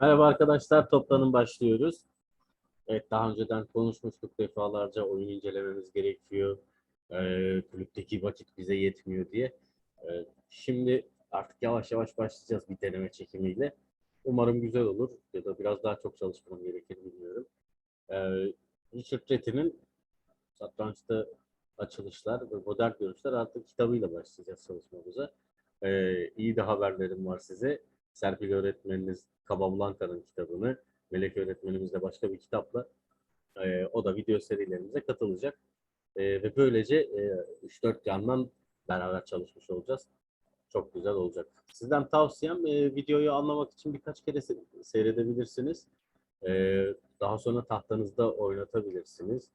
Merhaba arkadaşlar, toplanın başlıyoruz. Evet, daha önceden konuşmuştuk defalarca oyun incelememiz gerekiyor. Ee, kulüpteki vakit bize yetmiyor diye. Ee, şimdi artık yavaş yavaş başlayacağız bir deneme çekimiyle. Umarım güzel olur ya da biraz daha çok çalışmam gerekir bilmiyorum. Ee, Richard Retti'nin satrançta açılışlar ve modern görüşler artık kitabıyla başlayacağız çalışmamıza. Ee, iyi de haberlerim var size. Serpil öğretmeniniz Kabablanka'nın kitabını, Melek öğretmenimiz de başka bir kitapla e, o da video serilerimize katılacak. E, ve böylece e, 3-4 yandan beraber çalışmış olacağız. Çok güzel olacak. Sizden tavsiyem e, videoyu anlamak için birkaç kere se- seyredebilirsiniz. E, daha sonra tahtanızda oynatabilirsiniz.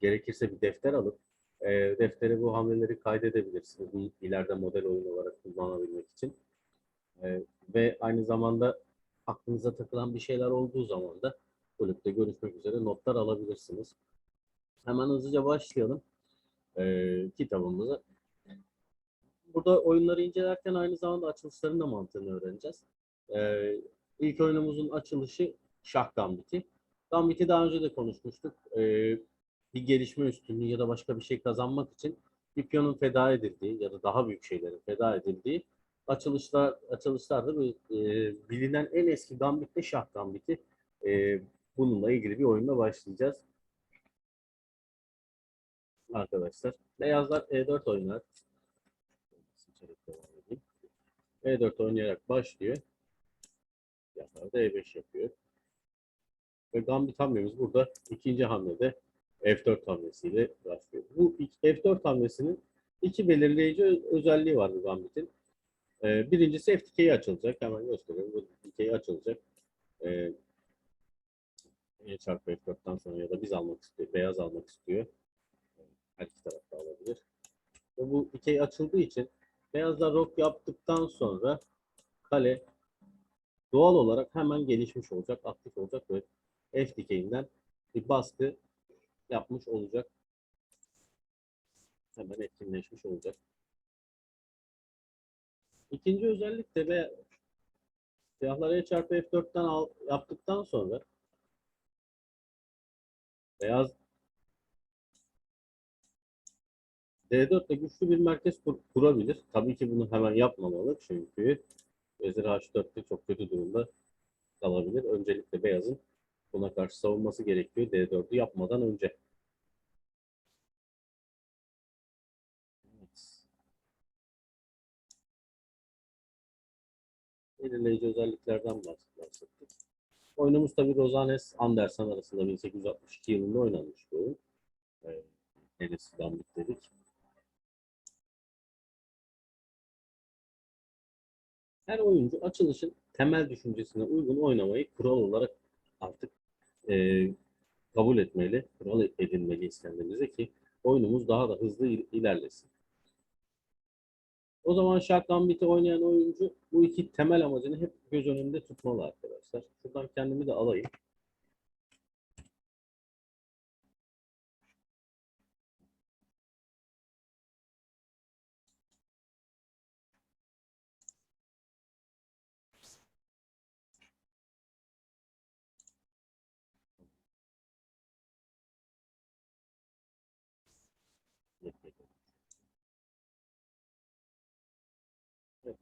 Gerekirse bir defter alıp e, deftere bu hamleleri kaydedebilirsiniz. İleride model oyun olarak kullanabilmek için. E, ve aynı zamanda aklınıza takılan bir şeyler olduğu zaman da kulüpte görüşmek üzere notlar alabilirsiniz. Hemen hızlıca başlayalım e, kitabımıza. Burada oyunları incelerken aynı zamanda açılışların da mantığını öğreneceğiz. E, ilk oyunumuzun açılışı Şah Gambiti. Gambiti daha önce de konuşmuştuk. Bir gelişme üstünlüğü ya da başka bir şey kazanmak için bir piyonun feda edildiği ya da daha büyük şeylerin feda edildiği açılışlar açılışlarda böyle, e, bilinen en eski gambit de şah gambiti. E, bununla ilgili bir oyunla başlayacağız. Arkadaşlar. Beyazlar E4 oynar. Seçerek devam edeyim. E4 oynayarak başlıyor. Siyahlar da E5 yapıyor. Ve gambit hamlemiz burada ikinci hamlede F4 hamlesiyle başlıyor. Bu F4 hamlesinin iki belirleyici özelliği var bu gambitin. Ee, birincisi FTK'yi açılacak. Hemen gösteriyorum. Bu FTK'yi açılacak. Ee, E çarpı F4'ten sonra ya da biz almak istiyor, beyaz almak istiyor. Her iki taraf da alabilir. Ve bu dikey açıldığı için beyazlar rok yaptıktan sonra kale doğal olarak hemen gelişmiş olacak, aktif olacak ve F bir baskı yapmış olacak. Hemen etkinleşmiş olacak. İkinci özellik de ve siyahlar E çarpı F4'ten al, yaptıktan sonra beyaz D4 ile güçlü bir merkez kur- kurabilir. Tabii ki bunu hemen yapmamalı çünkü Vezir H4'te çok kötü durumda kalabilir. Öncelikle beyazın buna karşı savunması gerekiyor D4'ü yapmadan önce. Belirleyici özelliklerden bahs- bahsettik. Oyunumuz tabii Rosanes Andersen arasında 1862 yılında oynanmış bir oyun. Ee, Gambit dedik. Her oyuncu açılışın temel düşüncesine uygun oynamayı kural olarak artık e, kabul etmeli, kural edinmeliyiz kendimize ki oyunumuz daha da hızlı il- ilerlesin. O zaman Şah Gambit'i oynayan oyuncu bu iki temel amacını hep göz önünde tutmalı arkadaşlar. Şuradan kendimi de alayım.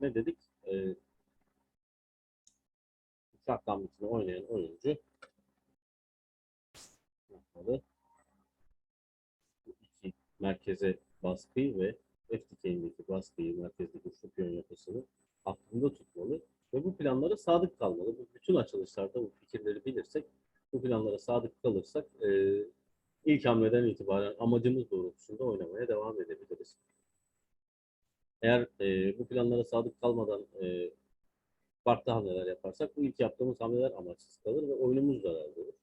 Ne dedik? Ee, Gambit'ini oynayan oyuncu yapmalı. İki merkeze baskıyı ve FTK'indeki baskıyı, merkezdeki üçlü piyon yapısını aklında tutmalı ve bu planlara sadık kalmalı. Bu bütün açılışlarda bu fikirleri bilirsek, bu planlara sadık kalırsak e, ilk hamleden itibaren amacımız doğrultusunda oynamaya devam edebiliriz. Eğer e, bu planlara sadık kalmadan e, farklı hamleler yaparsak bu ilk yaptığımız hamleler amaçsız kalır ve oyunumuz zarar görür.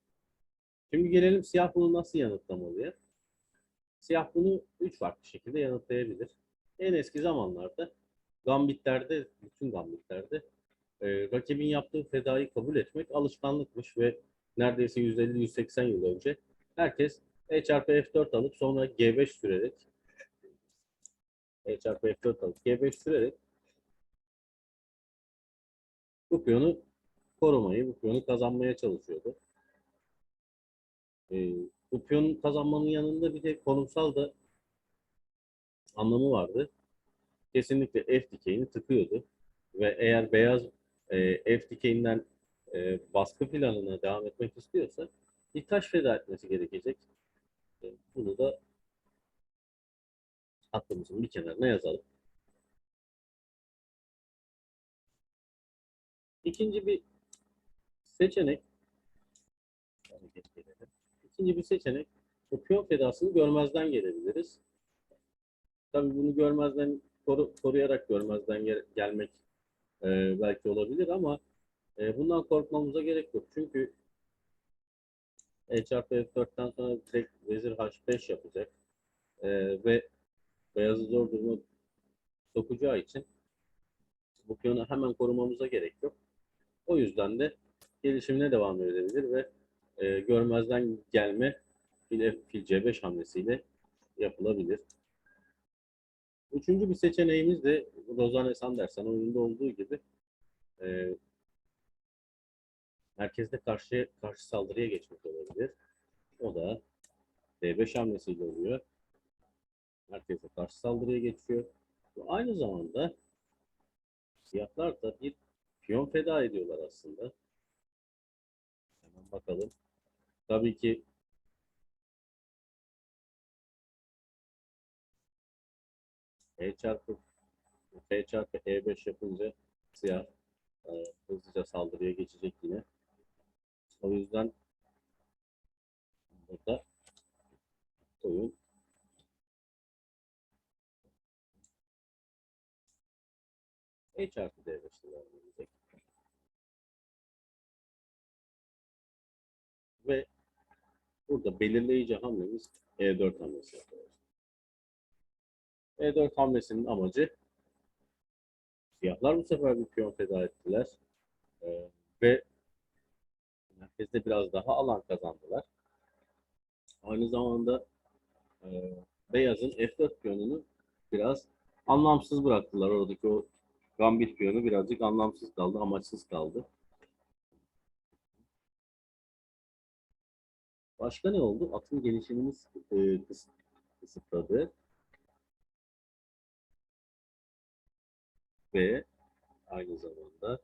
Şimdi gelelim siyah bunu nasıl yanıtlamalıya. Siyah bunu üç farklı şekilde yanıtlayabilir. En eski zamanlarda gambitlerde, bütün gambitlerde e, rakibin yaptığı fedayı kabul etmek alışkanlıkmış ve neredeyse 150-180 yıl önce herkes E çarpı F4 alıp sonra G5 sürerek E çarpı F4 alıp G5 sürerek bu piyonu korumayı, bu piyonu kazanmaya çalışıyordu. Ee, bu piyonun kazanmanın yanında bir de konumsal da anlamı vardı. Kesinlikle F dikeyini tıkıyordu. Ve eğer beyaz e, F dikeyinden e, baskı planına devam etmek istiyorsa bir taş feda etmesi gerekecek. E, bunu da aklımızın bir kenarına yazalım. İkinci bir seçenek. İkinci bir seçenek bu piyon fedasını görmezden gelebiliriz. Tabii bunu görmezden koru- koruyarak görmezden gel- gelmek e, belki olabilir ama e, bundan korkmamıza gerek yok. Çünkü E çarpı F4'ten sonra direkt vezir H5 yapacak. E, ve beyazı zor duruma sokacağı için bu piyonu hemen korumamıza gerek yok. O yüzden de gelişimine devam edebilir ve e, görmezden gelme fil, fil C5 hamlesiyle yapılabilir. Üçüncü bir seçeneğimiz de Rozane Sanderson oyununda olduğu gibi e, merkezde karşı karşı saldırıya geçmek olabilir. O da D5 hamlesiyle oluyor. Merkezde karşı saldırıya geçiyor. Bu aynı zamanda siyahlar da bir piyon feda ediyorlar aslında. Hemen bakalım. Tabii ki E çarpı F çarpı E5 yapınca siyah e, hızlıca saldırıya geçecek yine. O yüzden burada oyun E çarpı D5 ile devam edecek. Ve burada belirleyici hamlemiz E4 hamlesi yapıyoruz. E4 hamlesinin amacı siyahlar bu sefer bir piyon feda ettiler. Ee, ve merkezde biraz daha alan kazandılar. Aynı zamanda e, beyazın F4 piyonunu biraz anlamsız bıraktılar. Oradaki o gambit piyonu birazcık anlamsız kaldı, amaçsız kaldı. Başka ne oldu? Atın gelişimini e, kıs- kısıtladı. Ve aynı zamanda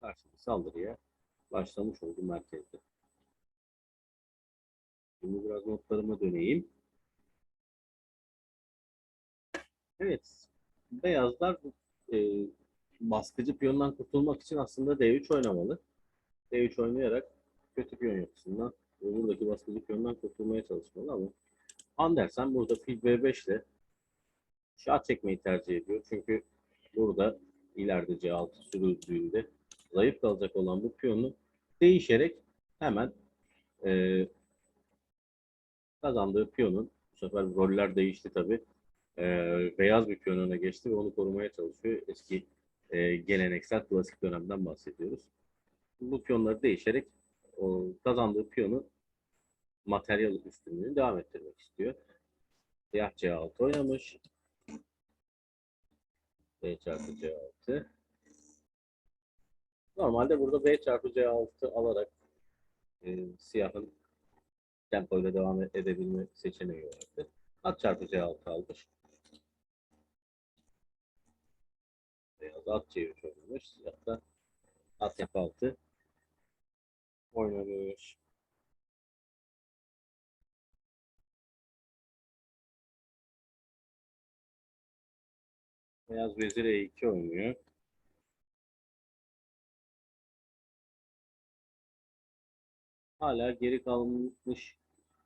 karşı bir saldırıya başlamış oldu merkezde. Şimdi biraz notlarıma döneyim. Evet, beyazlar e, baskıcı piyondan kurtulmak için aslında D3 oynamalı. D3 oynayarak kötü piyon yapısından buradaki baskıcı piyondan kurtulmaya çalışmalı ama Andersen burada fil B5 ile şah çekmeyi tercih ediyor. Çünkü burada ileride C6 sürüldüğünde zayıf kalacak olan bu piyonu değişerek hemen e, kazandığı piyonun bu sefer roller değişti tabii. E, beyaz bir piyon öne geçti ve onu korumaya çalışıyor. Eski e, geleneksel klasik dönemden bahsediyoruz. Bu piyonları değişerek o kazandığı piyonu materyal üstünlüğünü devam ettirmek istiyor. Siyah C6 oynamış. B çarpı C6. Normalde burada B çarpı C6 alarak e, siyahın tempoyla devam edebilme seçeneği vardı. At çarpı C6 almış. Beyaz at C3 oynamış. Siyah da at F6 oynamış. Beyaz vezir E2 oynuyor. Hala geri kalmış,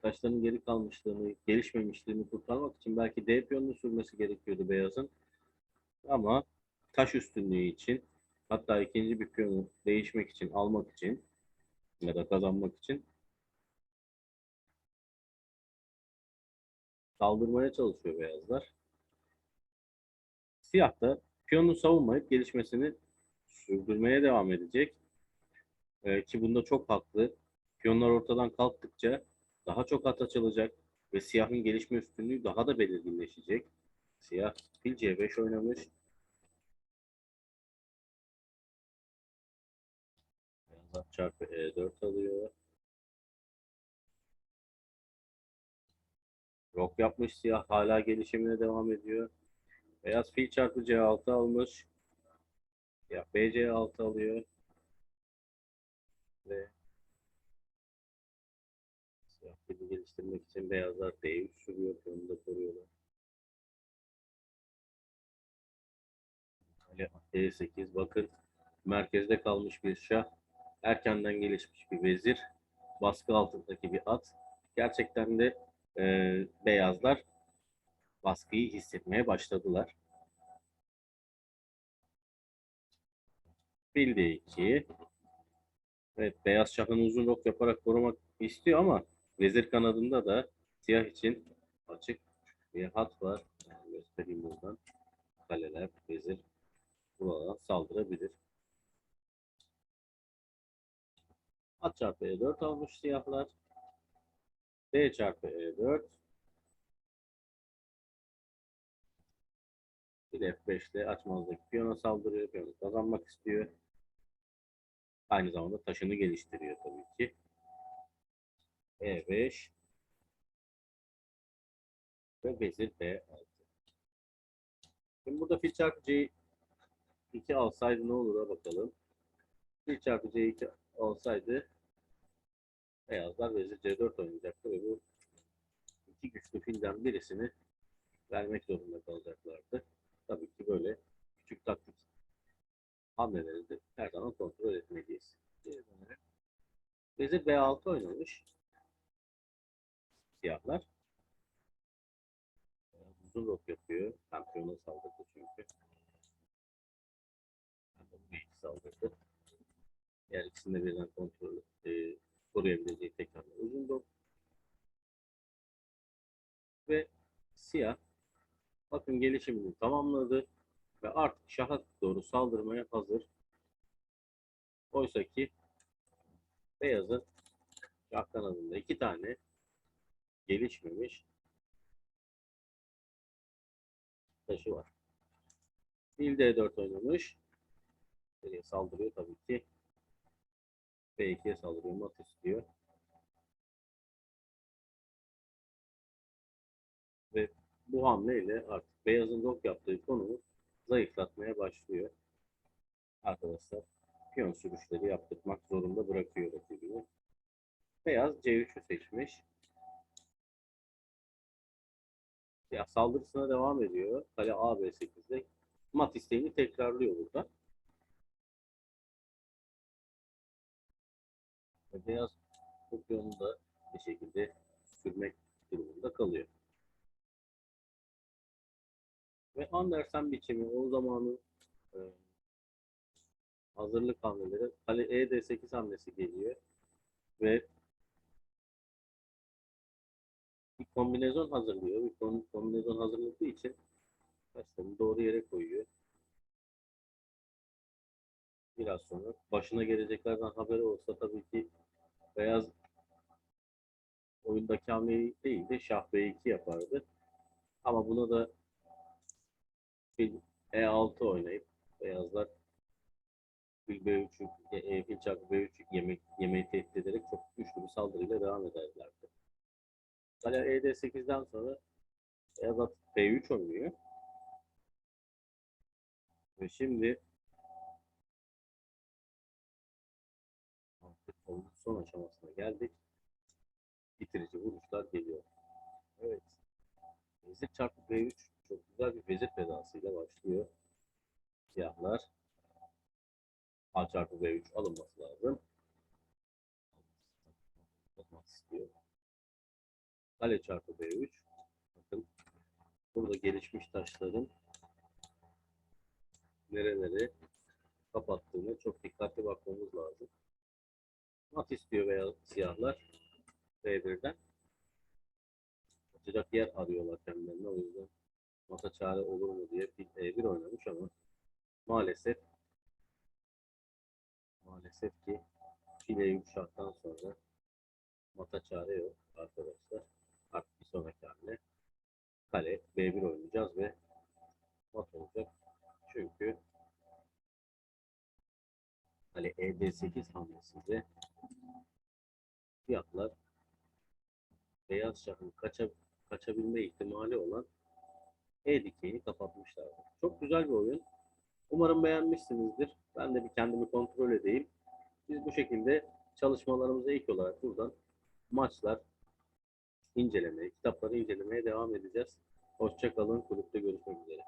taşların geri kalmışlığını, gelişmemişliğini kurtarmak için belki D piyonunu sürmesi gerekiyordu beyazın. Ama taş üstünlüğü için, hatta ikinci bir piyonu değişmek için, almak için ya da kazanmak için saldırmaya çalışıyor beyazlar. Siyah da piyonun savunmayıp gelişmesini sürdürmeye devam edecek. Ee, ki bunda çok haklı. Piyonlar ortadan kalktıkça daha çok at açılacak ve siyahın gelişme üstünlüğü daha da belirginleşecek. Siyah fil C5 oynamış. Beyaz at çarpı E4 alıyor. Rok yapmış siyah hala gelişimine devam ediyor. Beyaz fil çarpı C6 almış. Siyah BC6 alıyor. Ve fili geliştirmek için beyazlar D3 sürüyor. Onu da koruyorlar. Ali D8 bakın merkezde kalmış bir şah. Erkenden gelişmiş bir vezir. Baskı altındaki bir at. Gerçekten de e, beyazlar baskıyı hissetmeye başladılar. Fil D2. Evet, beyaz şahın uzun rok yaparak korumak istiyor ama vezir kanadında da siyah için açık bir hat var. Yani göstereyim buradan. Kaleler, vezir buradan saldırabilir. At çarpı E4 almış siyahlar. D çarpı E4. Bir F5 ile açmazdaki piyona saldırıyor. Piyonu kazanmak istiyor. Aynı zamanda taşını geliştiriyor tabii ki. E5 ve vezir B6. Şimdi burada fil çarpı C2 alsaydı ne olur'a bakalım. Fil çarpı C2 olsaydı beyazlar vezir C4 oynayacaktı ve bu iki güçlü filden birisini vermek zorunda kalacaklardı. Tabii ki böyle küçük taktik hamleleri her zaman kontrol etmeliyiz. Vezir B6 oynamış. Siyahlar. Uzun rok yapıyor. Şampiyona saldırdı çünkü. B2 saldırdı. Diğer ikisini de birden kontrol e, koruyabileceği tek hamle uzun rok. Ve siyah bakın gelişimini tamamladı ve artık şaha doğru saldırmaya hazır. Oysa ki beyazın şah kanadında iki tane gelişmemiş taşı var. Fil D4 oynamış. Nereye saldırıyor tabii ki. B2'ye saldırıyor. Mat istiyor. Ve bu hamleyle artık beyazın rok yaptığı konumu zayıflatmaya başlıyor. Arkadaşlar piyon sürüşleri yaptırmak zorunda bırakıyor rakibini. Beyaz C3'ü seçmiş. Ya saldırısına devam ediyor. Kale A B8'de mat isteğini tekrarlıyor burada. Beyaz bu piyonu da bir şekilde sürmek durumunda kalıyor. Ve Andersen biçimi o zamanın e, hazırlık hamleleri. Kale ED8 hamlesi geliyor. Ve kombinezon hazırlıyor. Bir kom- kombinezon hazırladığı için taşlarını doğru yere koyuyor. Biraz sonra başına geleceklerden haberi olsa tabii ki beyaz oyundaki hamleyi değil de şah B2 yapardı. Ama bunu da fil E6 oynayıp beyazlar fil B3'ü e, fil çarpı B3 yemek, yemeği tehdit ederek çok güçlü bir saldırıyla devam ederlerdi. Kale ED8'den sonra beyaz at B3 oynuyor. Ve şimdi son aşamasına geldik. Bitirici vuruşlar geliyor. Evet. Vezir çarpı B3 çok güzel bir vezir fedasıyla başlıyor. Siyahlar A çarpı B3 alınması lazım. Almak istiyor. Kale çarpı B3. Bakın burada gelişmiş taşların nereleri kapattığını çok dikkatli bakmamız lazım. Mat istiyor veya siyahlar B1'den. Açacak yer arıyorlar kendilerine o yüzden mata çare olur mu diye fil E1 oynamış ama maalesef maalesef ki file yumuşaktan sonra mata çare yok arkadaşlar. Sonraki hamle kale B1 oynayacağız ve mat olacak. Çünkü kale ED8 hamlesiyle fiyatlar beyaz şahın kaça, kaçabilme ihtimali olan E dikeyini kapatmışlardı. Çok güzel bir oyun. Umarım beğenmişsinizdir. Ben de bir kendimi kontrol edeyim. Biz bu şekilde çalışmalarımıza ilk olarak buradan maçlar incelemeye, kitapları incelemeye devam edeceğiz. Hoşçakalın. Kulüpte görüşmek üzere.